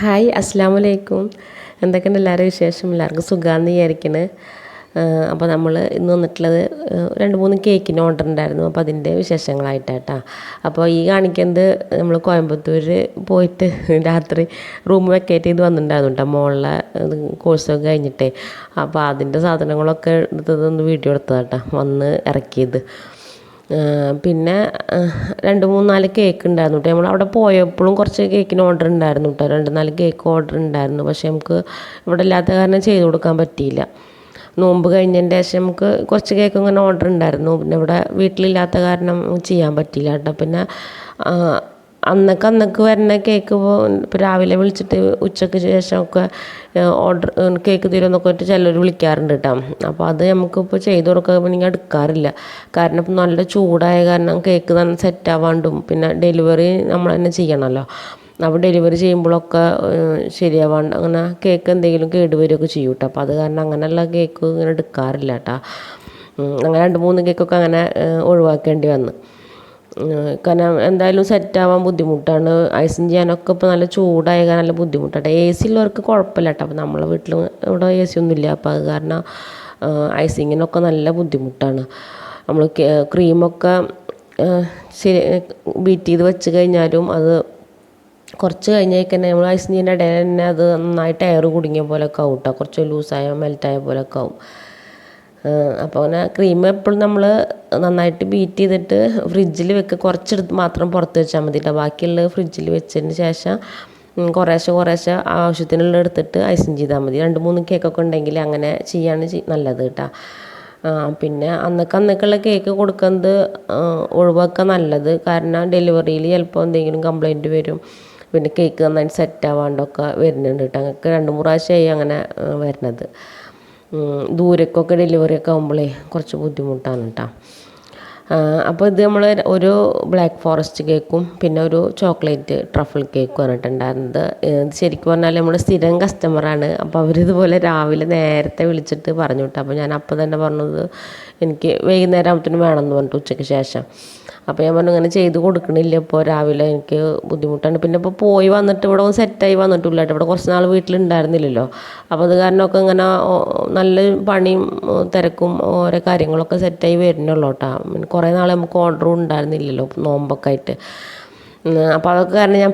Hi അസ്സാം വലൈക്കും എന്തൊക്കെയുണ്ട് എല്ലാവരും വിശേഷം? എല്ലാവർക്കും സുഖമാണെന്ന് വിചാരിക്കണ്. അപ്പോൾ നമ്മൾ ഇന്ന് വന്നിട്ടുള്ളത് രണ്ട് മൂന്ന് കേക്കിന് ഓർഡർ ഉണ്ടായിരുന്നു. അപ്പോൾ അതിന്റെ വിശേഷങ്ങളായിട്ടാട്ടാ. അപ്പോൾ ഈ കാണിക്കുന്നത് നമ്മൾ കോയമ്പത്തൂർ പോയിട്ട് രാത്രി റൂം വെക്കേറ്റ് ചെയ്ത് വന്നിട്ടുണ്ടായിരുന്നു കേട്ടോ മോളിലെ കോഴ്സൊക്കെ കഴിഞ്ഞിട്ടേ. അപ്പോൾ അതിന്റെ സാധനങ്ങളൊക്കെ എടുത്തതൊന്ന് വീഡിയോ എടുത്തതാട്ടാ വന്ന് ഇറക്കിയത്. പിന്നെ രണ്ട് മൂന്ന് നാല് കേക്ക് ഉണ്ടായിരുന്നു കേട്ടോ നമ്മൾ അവിടെ പോയപ്പോഴും കുറച്ച് കേക്കിന് ഓർഡർ ഉണ്ടായിരുന്നു കേട്ടോ രണ്ട് നാല് കേക്ക് ഓർഡർ ഉണ്ടായിരുന്നു. പക്ഷേ നമുക്ക് ഇവിടെ ഇല്ലാത്ത കാരണം ചെയ്ത് കൊടുക്കാൻ പറ്റിയില്ല. നോമ്പ് കഴിഞ്ഞതിന്റെ ശേഷം നമുക്ക് കുറച്ച് കേക്ക് ഇങ്ങനെ ഓർഡർ ഉണ്ടായിരുന്നു. പിന്നെ ഇവിടെ വീട്ടിലില്ലാത്ത കാരണം ചെയ്യാൻ പറ്റിയില്ല കേട്ടോ പിന്നെ അന്നൊക്കെ അന്നൊക്കെ വരുന്ന കേക്ക് ഇപ്പോൾ രാവിലെ വിളിച്ചിട്ട് ഉച്ചയ്ക്ക് ശേഷമൊക്കെ ഓർഡർ കേക്ക് തരുമെന്നൊക്കെ പറഞ്ഞിട്ട് ചിലർ വിളിക്കാറുണ്ട് കേട്ടോ അപ്പോൾ അത് നമുക്കിപ്പോൾ ചെയ്ത് കൊടുക്കുകയാണെങ്കിൽ എടുക്കാറില്ല. കാരണം ഇപ്പം നല്ല ചൂടായ കാരണം കേക്ക് നല്ല സെറ്റ് ആവാണ്ടും പിന്നെ ഡെലിവറി നമ്മൾ തന്നെ ചെയ്യണമല്ലോ അപ്പോൾ ഡെലിവറി ചെയ്യുമ്പോഴൊക്കെ ശരിയാവാണ്ട് അങ്ങനെ കേക്ക് എന്തെങ്കിലും കേടുവരികയൊക്കെ ചെയ്യും കേട്ടോ അപ്പോൾ അത് കാരണം അങ്ങനെയുള്ള കേക്ക് ഇങ്ങനെ എടുക്കാറില്ല കേട്ടോ അങ്ങനെ രണ്ട് മൂന്ന് കേക്കൊക്കെ അങ്ങനെ ഒഴിവാക്കേണ്ടി വന്നു. കാരണം എന്തായാലും സെറ്റാവാൻ ബുദ്ധിമുട്ടാണ്. ഐസിങ് ചെയ്യാനൊക്കെ ഇപ്പോൾ നല്ല ചൂടായ നല്ല ബുദ്ധിമുട്ടാണ്. എ സി ഉള്ളവർക്ക് കുഴപ്പമില്ല കേട്ടോ. അപ്പോൾ നമ്മളെ വീട്ടിൽ ഇവിടെ എ സി ഒന്നുമില്ല. അപ്പോൾ അത് കാരണം ഐസിങ്ങിനൊക്കെ നല്ല ബുദ്ധിമുട്ടാണ്. നമ്മൾ ക്രീമൊക്കെ ശരി ബീറ്റ് ചെയ്ത് വെച്ച് കഴിഞ്ഞാലും അത് കുറച്ച് കഴിഞ്ഞേക്ക് തന്നെ നമ്മൾ ഐസിങ്ങിന്റെ ഇടയിൽ തന്നെ അത് നന്നായിട്ട് എയർ കുടുങ്ങിയ പോലെയൊക്കെ ആവും കേട്ടോ. കുറച്ച് ലൂസായ മെൽറ്റായ പോലെയൊക്കെ ആവും. അപ്പോൾ അങ്ങനെ ക്രീം എപ്പോഴും നമ്മൾ നന്നായിട്ട് ബീറ്റ് ചെയ്തിട്ട് ഫ്രിഡ്ജിൽ വെക്കുക കുറച്ചെടുത്ത് മാത്രം പുറത്ത് വെച്ചാൽ മതി കേട്ടോ ബാക്കിയുള്ളത് ഫ്രിഡ്ജിൽ വെച്ചതിന് ശേഷം കുറേശ്ശെ കുറേശ്ശെ ആവശ്യത്തിനുള്ള എടുത്തിട്ട് ഐസിങ് ചെയ്താൽ മതി. രണ്ട് മൂന്ന് കേക്കൊക്കെ ഉണ്ടെങ്കിൽ അങ്ങനെ ചെയ്യാണ് ചെയ്- നല്ലത് കേട്ടോ പിന്നെ അന്നൊക്കെ അന്നൊക്കെയുള്ള കേക്ക് കൊടുക്കുന്നത് ഒഴിവാക്കുക നല്ലത്. കാരണം ഡെലിവറിയിൽ ചിലപ്പോൾ എന്തെങ്കിലും കംപ്ലൈന്റ് വരും. പിന്നെ കേക്ക് നന്നായിട്ട് സെറ്റ് ആവാണ്ടൊക്കെ വരുന്നുണ്ട് കേട്ടോ അങ്ങനെ രണ്ട് മൂന്ന് പ്രാവശ്യമായി അങ്ങനെ വരുന്നത്. ദൂരേക്കൊക്കെ ഡെലിവറി ഒക്കെ ആകുമ്പോഴേ കുറച്ച് ബുദ്ധിമുട്ടാണ് കേട്ടോ അപ്പോൾ ഇത് നമ്മൾ ഒരു ബ്ലാക്ക് ഫോറസ്റ്റ് കേക്കും പിന്നെ ഒരു ചോക്ലേറ്റ് ട്രഫിൾ കേക്കും പറഞ്ഞിട്ടുണ്ടായിരുന്നത് ഇത് ശരിക്കും പറഞ്ഞാൽ നമ്മൾ സ്ഥിരം കസ്റ്റമറാണ് അപ്പോൾ അവരിതുപോലെ രാവിലെ നേരത്തെ വിളിച്ചിട്ട് പറഞ്ഞു കേട്ടോ അപ്പോൾ ഞാൻ അപ്പോൾ തന്നെ പറഞ്ഞത് എനിക്ക് വൈകുന്നേരം ആകുമ്പോഴത്തേനും വേണമെന്ന് പറഞ്ഞിട്ട് ഉച്ചയ്ക്ക് ശേഷം. അപ്പോൾ ഞാൻ പറഞ്ഞു ഇങ്ങനെ ചെയ്ത് കൊടുക്കണില്ല ഇപ്പോൾ രാവിലെ എനിക്ക് ബുദ്ധിമുട്ടാണ്. പിന്നെ ഇപ്പോൾ പോയി വന്നിട്ട് ഇവിടെ സെറ്റായി വന്നിട്ടില്ല കേട്ടോ. ഇവിടെ കുറച്ച് നാൾ വീട്ടിലുണ്ടായിരുന്നില്ലല്ലോ. അപ്പോൾ അത് കാരണമൊക്കെ ഇങ്ങനെ നല്ല പണിയും തിരക്കും ഓരോ കാര്യങ്ങളൊക്കെ സെറ്റായി വരുന്നുള്ളൂ കേട്ടോ. കുറേ നാൾ നമുക്ക് ഓർഡറും ഉണ്ടായിരുന്നില്ലല്ലോ നോമ്പൊക്കെ ആയിട്ട്. അപ്പോൾ അതൊക്കെ കാരണം ഞാൻ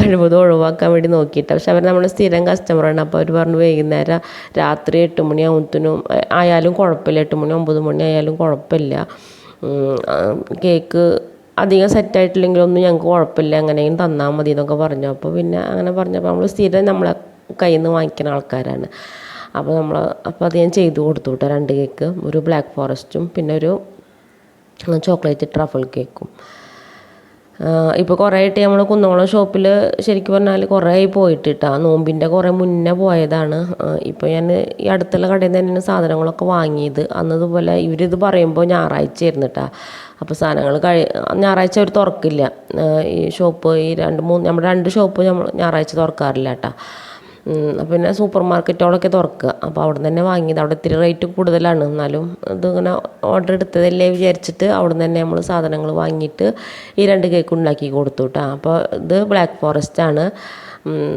കഴിവതും ഒഴിവാക്കാൻ വേണ്ടി നോക്കിയിട്ട്. പക്ഷെ അവർ നമ്മുടെ സ്ഥിരം കസ്റ്റമറാണ് അപ്പോൾ അവർ പറഞ്ഞു വൈകുന്നേരം രാത്രി എട്ട് മണിയാകുമ്പത്തിനും ആയാലും കുഴപ്പമില്ല. എട്ട് മണി ഒമ്പത് മണി ആയാലും കുഴപ്പമില്ല. കേക്ക് അധികം സെറ്റായിട്ടില്ലെങ്കിലൊന്നും ഞങ്ങൾക്ക് കുഴപ്പമില്ല. എങ്ങനെയും തന്നാൽ മതി എന്നൊക്കെ പറഞ്ഞു. അപ്പോൾ പിന്നെ അങ്ങനെ പറഞ്ഞപ്പോൾ നമ്മൾ സ്ഥിരം നമ്മളെ കയ്യിൽ നിന്ന് വാങ്ങിക്കുന്ന ആൾക്കാരാണ്. അപ്പോൾ നമ്മൾ അപ്പോൾ അത് ഞാൻ ചെയ്തു കൊടുത്തു കേട്ടോ രണ്ട് കേക്ക്. ഒരു ബ്ലാക്ക് ഫോറസ്റ്റും പിന്നെ ഒരു ചോക്ലേറ്റ് ട്രഫിൾ കേക്കും ഇപ്പോൾ കുറേ ആയിട്ട് നമ്മൾ കുന്നോളം ഷോപ്പിൽ ശരിക്കും പറഞ്ഞാൽ കുറേ ആയി പോയിട്ട് കേട്ടോ നോമ്പിന്റെ കുറേ മുന്നേ പോയതാണ്. ഇപ്പോൾ ഞാൻ ഈ അടുത്തുള്ള കടയിൽ നിന്ന് തന്നെയാണ് സാധനങ്ങളൊക്കെ വാങ്ങിയത്. അന്നതുപോലെ ഇവരിത് പറയുമ്പോൾ ഞായറാഴ്ച ആയിരുന്നു കേട്ടോ അപ്പോൾ സാധനങ്ങൾ കഴി ഞായറാഴ്ച അവർ തുറക്കില്ല. ഈ ഷോപ്പ് ഈ രണ്ട് മൂന്ന് നമ്മുടെ രണ്ട് ഷോപ്പ് നമ്മൾ ഞായറാഴ്ച തുറക്കാറില്ല കേട്ടോ ഉം, പിന്നെ സൂപ്പർ മാർക്കറ്റുകളൊക്കെ തുറക്കുക. അപ്പോൾ അവിടെ നിന്ന് തന്നെ വാങ്ങിയത്. അവിടെ ഇത്തിരി റേറ്റ് കൂടുതലാണ്. എന്നാലും ഇതിങ്ങനെ ഓർഡർ എടുത്തതല്ലേ വിചാരിച്ചിട്ട് അവിടെ നിന്ന് തന്നെ നമ്മൾ സാധനങ്ങൾ വാങ്ങിയിട്ട് ഈ രണ്ട് കേക്ക് ഉണ്ടാക്കി കൊടുത്തു കേട്ടോ അപ്പോൾ ഇത് ബ്ലാക്ക് ഫോറസ്റ്റ് ആണ്.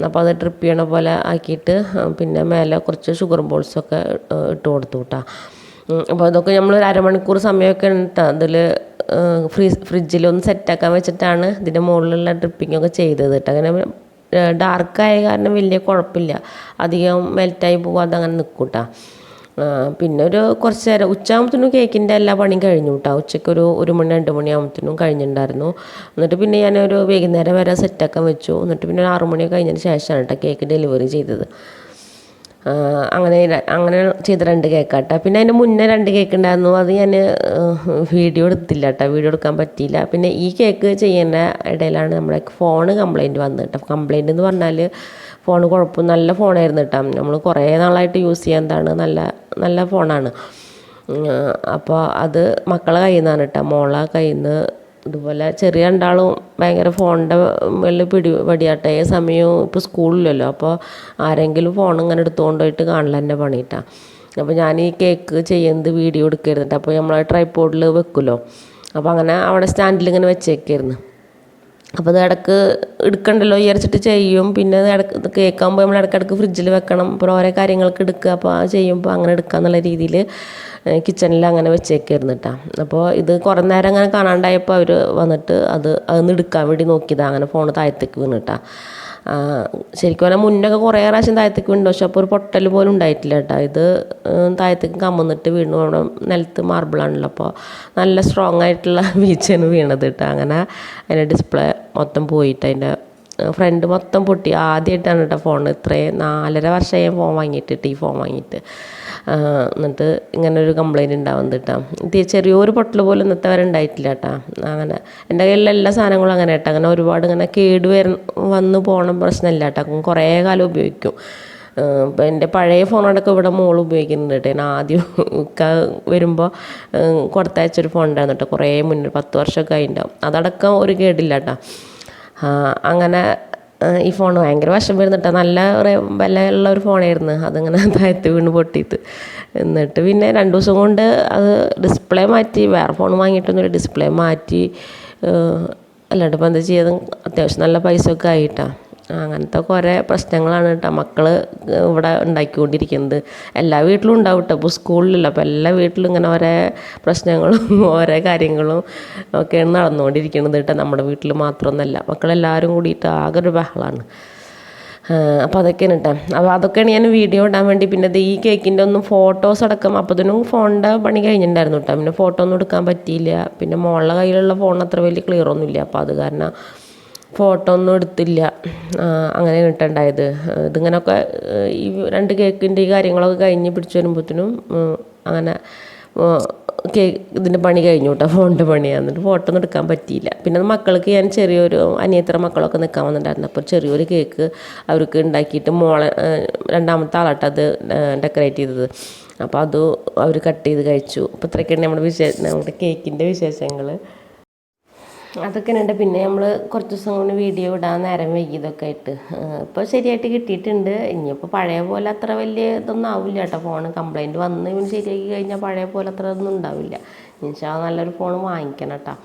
അപ്പോൾ അത് ട്രിപ്പ് ചെയ്യണ പോലെ ആക്കിയിട്ട് പിന്നെ മേലെ കുറച്ച് ഷുഗർ ബോൾസൊക്കെ ഇട്ട് കൊടുത്തു കേട്ടോ അപ്പോൾ അതൊക്കെ നമ്മൾ ഒരു അരമണിക്കൂർ സമയമൊക്കെ ഉണ്ട് അതിൽ ഫ്രീ ഫ്രിഡ്ജിലൊന്ന് സെറ്റാക്കാൻ വെച്ചിട്ടാണ് ഇതിന്റെ മുകളിലുള്ള ഡ്രിപ്പിംഗ് ഒക്കെ ചെയ്തത് കേട്ടോ അങ്ങനെ ഡാർക്കായ കാരണം വലിയ കുഴപ്പമില്ല. അധികം മെൽറ്റായി പോകാതെ അങ്ങനെ നിൽക്കും പിന്നെ ഒരു കുറച്ച് നേരം ഉച്ചയാകുമ്പത്തേനും കേക്കിന്റെ എല്ലാ പണിയും കഴിഞ്ഞു കേട്ടോ ഉച്ചയ്ക്ക് ഒരു ഒരു മണി രണ്ട് മണിയാകുമ്പത്തേനും കഴിഞ്ഞിട്ടുണ്ടായിരുന്നു. എന്നിട്ട് പിന്നെ ഞാനൊരു വൈകുന്നേരം വരെ സെറ്റാക്കാൻ വെച്ചു. എന്നിട്ട് പിന്നെ ഒരു ആറുമണി കഴിഞ്ഞതിന് ശേഷമാണ് കേട്ടോ കേക്ക് ഡെലിവറി ചെയ്തത്. അങ്ങനെ അങ്ങനെ ചെയ്ത രണ്ട് കേക്കാട്ടോ. പിന്നെ അതിന് മുന്നേ രണ്ട് കേക്ക് ഉണ്ടായിരുന്നു അത് ഞാൻ വീഡിയോ എടുത്തില്ല കേട്ടോ വീഡിയോ എടുക്കാൻ പറ്റിയില്ല. പിന്നെ ഈ കേക്ക് ചെയ്യുന്ന ഇടയിലാണ് നമ്മുടെ ഫോണ് കംപ്ലൈന്റ് വന്നത് കേട്ടോ കംപ്ലൈന്റ് എന്ന് പറഞ്ഞാൽ ഫോൺ കുഴപ്പം നല്ല ഫോണായിരുന്നു കേട്ടോ നമ്മൾ കുറേ നാളായിട്ട് യൂസ് ചെയ്യാൻ നല്ല നല്ല ഫോണാണ്. അപ്പോൾ അത് മക്കളെ കയ്യിൽ നിന്നാണ് കേട്ടോ മോളെ കയ്യിൽ നിന്ന് ഇതുപോലെ ചെറിയ രണ്ടാളും ഭയങ്കര ഫോണിന്റെ വലിയ പിടി പടിയാട്ടെ ഏത് സമയവും ഇപ്പോൾ സ്കൂളിലല്ലോ അപ്പോൾ ആരെങ്കിലും ഫോൺ ഇങ്ങനെ എടുത്തുകൊണ്ട് പോയിട്ട് കാണില്ല തന്നെ പണിയിട്ടാണ് അപ്പോൾ ഞാൻ ഈ കേക്ക് ചെയ്യുന്നത് വീഡിയോ എടുക്കരുന്നിട്ട് അപ്പോൾ നമ്മൾ ട്രൈപ്പോഡിൽ വെക്കുമല്ലോ. അപ്പോൾ അങ്ങനെ അവിടെ സ്റ്റാൻഡിൽ ഇങ്ങനെ വെച്ചേക്കായിരുന്നു. അപ്പോൾ അത് ഇടയ്ക്ക് എടുക്കണ്ടല്ലോ വിചാരിച്ചിട്ട് ചെയ്യും. പിന്നെ ഇടയ്ക്ക് പോയി നമ്മൾ ഇടയ്ക്കിടക്ക് ഫ്രിഡ്ജിൽ വെക്കണം. അപ്പോൾ ഓരോ കാര്യങ്ങൾക്ക് എടുക്കുക. അപ്പോൾ ആ ചെയ്യുമ്പോൾ അങ്ങനെ എടുക്കുക എന്നുള്ള രീതിയിൽ കിച്ചണിൽ അങ്ങനെ വെച്ചേക്കായിരുന്നു കേട്ടോ അപ്പോൾ ഇത് കുറേ നേരം അങ്ങനെ കാണാണ്ടായപ്പോൾ അവർ വന്നിട്ട് അത് അതൊന്ന് എടുക്കാൻ വേണ്ടി നോക്കിയതാണ് അങ്ങനെ ഫോൺ താഴത്തേക്ക് വീണിട്ടാ ശരിക്കും പറഞ്ഞാൽ മുന്നൊക്കെ കുറേ പ്രാവശ്യം താഴത്തേക്ക് വീണു പക്ഷെ അപ്പോൾ ഒരു പൊട്ടൽ പോലും ഉണ്ടായിട്ടില്ല കേട്ടോ. ഇത് താഴത്തേക്ക് കമ്മുന്നിട്ട് വീണു. അവിടെ നിലത്ത് മാർബിളാണല്ലോ അപ്പോൾ നല്ല സ്ട്രോങ് ആയിട്ടുള്ള ബീച്ചാണ് വീണത് കേട്ടോ. അങ്ങനെ അതിന്റെ ഡിസ്പ്ലേ മൊത്തം പോയിട്ട് അതിന്റെ ഫ്രണ്ട് മൊത്തം പൊട്ടി. ആദ്യമായിട്ടാണ് കേട്ടോ ഫോൺ ഇത്രയും നാലര വർഷമായി ഫോൺ വാങ്ങിയിട്ട് ഈ ഫോൺ വാങ്ങിയിട്ട്. എന്നിട്ട് ഇങ്ങനെ ഒരു കംപ്ലൈന്റ് ഉണ്ടാവുന്നത് കേട്ടോ ചെറിയൊരു പൊട്ടൽ പോലും ഇന്നത്തെ വരെ ഉണ്ടായിട്ടില്ല കേട്ടോ അങ്ങനെ എന്റെ കയ്യിലുള്ള എല്ലാ സാധനങ്ങളും അങ്ങനെ കേട്ടോ അങ്ങനെ ഒരുപാട് ഇങ്ങനെ കേട് വര വന്ന് പോകണ പ്രശ്നമില്ല കേട്ടോ കുറേ കാലം ഉപയോഗിക്കും. എന്റെ പഴയ ഫോണടക്കം ഇവിടെ മോൾ ഉപയോഗിക്കുന്നുണ്ട് കേട്ടോ ഞാൻ ആദ്യം വരുമ്പോൾ കൊടുത്തയച്ചൊരു ഫോൺ ഉണ്ടായിരുന്നു കേട്ടോ കുറേ മുന്നേ പത്ത് വർഷമൊക്കെ ആയിട്ടുണ്ടാവും അതടക്കം ഒരു കേടില്ല കേട്ടോ അങ്ങനെ ഈ ഫോൺ ഭയങ്കര വശം വരുന്നിട്ട്. നല്ല വിലയുള്ള ഒരു ഫോണായിരുന്നു അതിങ്ങനെ താഴത്ത് വീണ് പൊട്ടിയിട്ട്. എന്നിട്ട് പിന്നെ രണ്ട് ദിവസം കൊണ്ട് അത് ഡിസ്പ്ലേ മാറ്റി. വേറെ ഫോൺ വാങ്ങിയിട്ടൊന്നുമില്ല. ഡിസ്പ്ലേ മാറ്റി. അല്ലാണ്ട് ഇപ്പം എന്താ ചെയ്യുന്നത് അത്യാവശ്യം നല്ല പൈസ ഒക്കെ ആയിട്ടാണ് അങ്ങനത്തെ കുറേ പ്രശ്നങ്ങളാണ് കേട്ടോ മക്കൾ ഇവിടെ ഉണ്ടാക്കിക്കൊണ്ടിരിക്കുന്നത്. എല്ലാ വീട്ടിലും ഉണ്ടാവും കേട്ടോ ഇപ്പോൾ സ്കൂളിലല്ല അപ്പോൾ എല്ലാ വീട്ടിലും ഇങ്ങനെ ഓരോ പ്രശ്നങ്ങളും ഓരോ കാര്യങ്ങളും ഒക്കെയാണ് നടന്നുകൊണ്ടിരിക്കുന്നത് കേട്ടോ നമ്മുടെ വീട്ടിൽ മാത്രമൊന്നുമല്ല മക്കളെല്ലാവരും കൂടിയിട്ട് ആകെ ഒരു ബഹളമാണ് അപ്പോൾ അതൊക്കെയാണ് കേട്ടോ അപ്പോൾ അതൊക്കെയാണ് ഞാൻ വീഡിയോ ഇടാൻ വേണ്ടി. പിന്നെ ഈ കേക്കിന്റെ ഒന്നും ഫോട്ടോസ് അടക്കം അപ്പോൾ അപ്പോഴത്തേനും ഫോണിന്റെ പണി കഴിഞ്ഞിട്ടുണ്ടായിരുന്നു കേട്ടോ പിന്നെ ഫോട്ടോ ഒന്നും എടുക്കാൻ പറ്റിയില്ല. പിന്നെ മോളുടെ കയ്യിലുള്ള ഫോൺ അത്ര വലിയ ക്ലിയർ ഒന്നുമില്ല. അപ്പോൾ അത് കാരണം ഫോട്ടോ ഒന്നും എടുത്തില്ല. അങ്ങനെ കിട്ടണ്ടായത് ഇതിങ്ങനെയൊക്കെ ഈ രണ്ട് കേക്കിന്റെ ഈ കാര്യങ്ങളൊക്കെ കഴിഞ്ഞ് പിടിച്ചു വരുമ്പോഴത്തേനും അങ്ങനെ കേക്ക് ഇതിന്റെ പണി കഴിഞ്ഞു കേട്ടോ ഫോണിന്റെ പണി. എന്നിട്ട് ഫോട്ടോ ഒന്നും എടുക്കാൻ പറ്റിയില്ല. പിന്നെ മക്കൾക്ക് ഞാൻ ചെറിയൊരു അനിയത്ര മക്കളൊക്കെ നിൽക്കാൻ വന്നിട്ടുണ്ടായിരുന്നു. അപ്പോൾ ചെറിയൊരു കേക്ക് അവർക്ക് ഉണ്ടാക്കിയിട്ട് മോളെ രണ്ടാമത്തെ ആളാട്ടോ അത് ഡെക്കറേറ്റ് ചെയ്തത്. അപ്പോൾ അത് അവർ കട്ട് ചെയ്ത് കഴിച്ചു. അപ്പോൾ ഇത്രയൊക്കെയാണ് നമ്മുടെ വിശേഷ നമ്മുടെ കേക്കിന്റെ വിശേഷങ്ങൾ അതൊക്കെ ഉണ്ട് പിന്നെ നമ്മൾ കുറച്ച് ദിവസം കൊണ്ട് വീഡിയോ ഇടാൻ നേരം വൈകി ഇതൊക്കെ ആയിട്ട്. ഇപ്പോൾ ശരിയായിട്ട് കിട്ടിയിട്ടുണ്ട്. ഇനിയിപ്പോൾ പഴയ പോലെ അത്ര വലിയ ഇതൊന്നും ആവില്ല കേട്ടോ. ഫോൺ കംപ്ലൈന്റ് വന്ന് ഇവന് ശരിയാക്കി കഴിഞ്ഞാൽ പഴയ പോലെ അത്ര ഒന്നും ഉണ്ടാവില്ല. ഇൻഷാ നല്ലൊരു ഫോൺ വാങ്ങിക്കണം കേട്ടോ.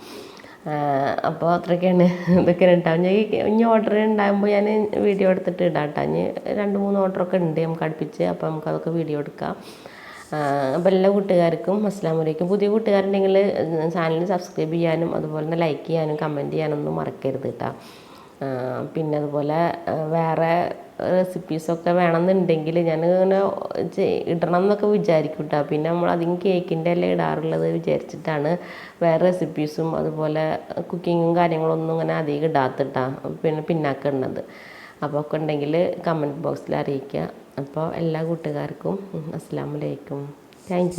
അപ്പോൾ അത്രയൊക്കെയാണ് ഇതൊക്കെ ഉണ്ടാവും ഞാൻ ഇനി ഓർഡർ ഉണ്ടാകുമ്പോൾ ഞാൻ വീഡിയോ എടുത്തിട്ട് ഇടാം കേട്ടോ. ഇനി രണ്ട് മൂന്ന് ഓർഡറൊക്കെ ഉണ്ട് നമുക്ക് അടുപ്പിച്ച്. അപ്പോൾ നമുക്കതൊക്കെ വീഡിയോ എടുക്കാം. അപ്പോൾ എല്ലാ കൂട്ടുകാർക്കും അസ്സാം വലൈക്കും പുതിയ കൂട്ടുകാരുണ്ടെങ്കിൽ ചാനൽ സബ്സ്ക്രൈബ് ചെയ്യാനും അതുപോലെ തന്നെ ലൈക്ക് ചെയ്യാനും കമന്റ് ചെയ്യാനൊന്നും മറക്കരുത് കേട്ടോ പിന്നെ അതുപോലെ വേറെ റെസിപ്പീസൊക്കെ വേണമെന്നുണ്ടെങ്കിൽ ഞാൻ ഇങ്ങനെ ഇടണം എന്നൊക്കെ വിചാരിക്കും കേട്ടോ പിന്നെ നമ്മൾ അധികം കേക്കിന്റെ അല്ലേ ഇടാറുള്ളത് വിചാരിച്ചിട്ടാണ് വേറെ റെസിപ്പീസും അതുപോലെ കുക്കിങ്ങും കാര്യങ്ങളൊന്നും ഇങ്ങനെ അധികം ഇടാത്തിട്ടാ പിന്നെ പിന്നാക്കിടുന്നത് അപ്പോൾ ഒക്കെ ഉണ്ടെങ്കിൽ കമന്റ് ബോക്സിൽ അറിയിക്കുക. അപ്പോൾ എല്ലാ കൂട്ടുകാർക്കും അസ്സാം വലൈക്കും താങ്ക്